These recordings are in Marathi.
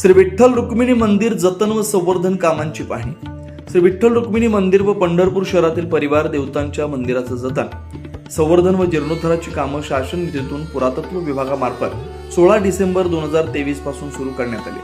श्री विठ्ठल रुक्मिणी मंदिर जतन व संवर्धन कामांची पाहणी. श्री विठ्ठल रुक्मिणी मंदिर व पंढरपूर शहरातील परिवार देवतांच्या मंदिराचं जतन. संवर्धन व जीर्णोद्धाराची कामं शासन निधीतून पुरातत्व विभागामार्फत सोळा डिसेंबर दोन हजार तेवीसपासून सुरू करण्यात आली.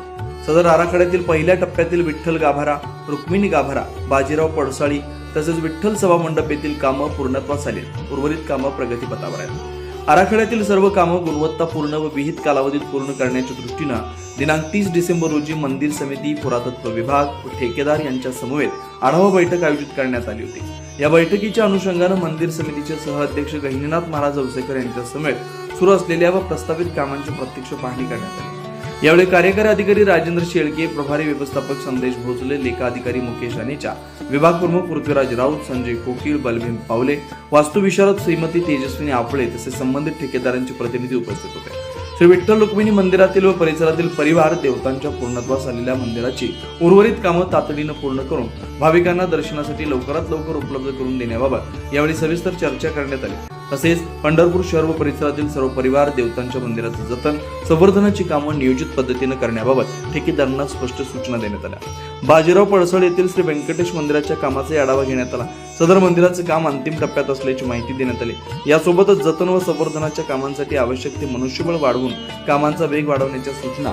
सदर आराखड्यातील पहिल्या टप्प्यातील विठ्ठल गाभारा रुक्मिणी गाभारा बाजीराव पडसाळी तसेच विठ्ठल सभा मंडप येथील कामं पूर्णत्वास आली. उर्वरित कामं प्रगतीपथावर आहेत. आराखड्यातील सर्व कामं गुणवत्तापूर्ण व विहित कालावधीत पूर्ण करण्याच्या दृष्टीनं दिनांक तीस डिसेंबर रोजी मंदिर समिती पुरातत्व विभाग व ठेकेदार यांच्या समवेत आढावा बैठक आयोजित करण्यात आली होती. या बैठकीच्या अनुषंगानं मंदिर समितीचे सहअध्यक्ष गहिनीनाथ महाराज औसेकर यांच्या समेत सुरू असलेल्या व प्रस्तावित कामांची प्रत्यक्ष पाहणी करण्यात आली. यावेळी कार्यकारी अधिकारी राजेंद्र शेळके प्रभारी व्यवस्थापक संदेश भोसले लेखा अधिकारी मुकेश अनेचा विभाग प्रमुख पृथ्वीराज राऊत संजय कोकीळ बलभीम पावले वास्तुविशारद श्रीमती तेजस्विनी आपळे तसेच संबंधित ठेकेदारांचे प्रतिनिधी उपस्थित होते. श्री विठ्ठल रुक्मिणी मंदिरातील व परिसरातील परिवार देवतांच्या पूर्णत्वास आलेल्या मंदिराची उर्वरित कामं तातडीनं पूर्ण करून भाविकांना दर्शनासाठी लवकरात लवकर उपलब्ध करून देण्याबाबत यावेळी सविस्तर चर्चा करण्यात आली. तसेच पंढरपूर शहर व परिसरातील सर्व परिवार देवतांच्या मंदिराचं जतन संवर्धनाची कामं नियोजित पद्धतीनं करण्याबाबत ठेकेदारांना स्पष्ट सूचना देण्यात आल्या. बाजीराव पडसळ येथील श्री व्यंकटेश मंदिराच्या कामाचा आढावा घेण्यात आला. सदर मंदिराचं काम अंतिम टप्प्यात असल्याची माहिती देण्यात आली. यासोबतच जतन व संवर्धनाच्या कामांसाठी आवश्यक ते मनुष्यबळ वाढवून कामांचा वेग वाढवण्याच्या सूचना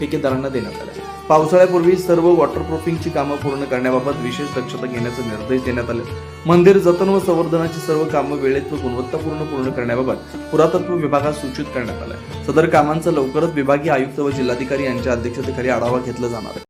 ठेकेदारांना देण्यात आल्या. पावसाळ्यापूर्वी सर्व वॉटरप्रूफिंगची कामं पूर्ण करण्याबाबत विशेष दक्षता घेण्याचे निर्देश देण्यात आले. मंदिर जतन व संवर्धनाची सर्व कामं वेळेत व गुणवत्तापूर्ण पूर्ण करण्याबाबत पुरातत्व विभागास सूचित करण्यात आलं सदर कामांचा लवकरच विभागीय आयुक्त व जिल्हाधिकारी यांच्या अध्यक्षतेखाली आढावा घेतला जाणार आहे.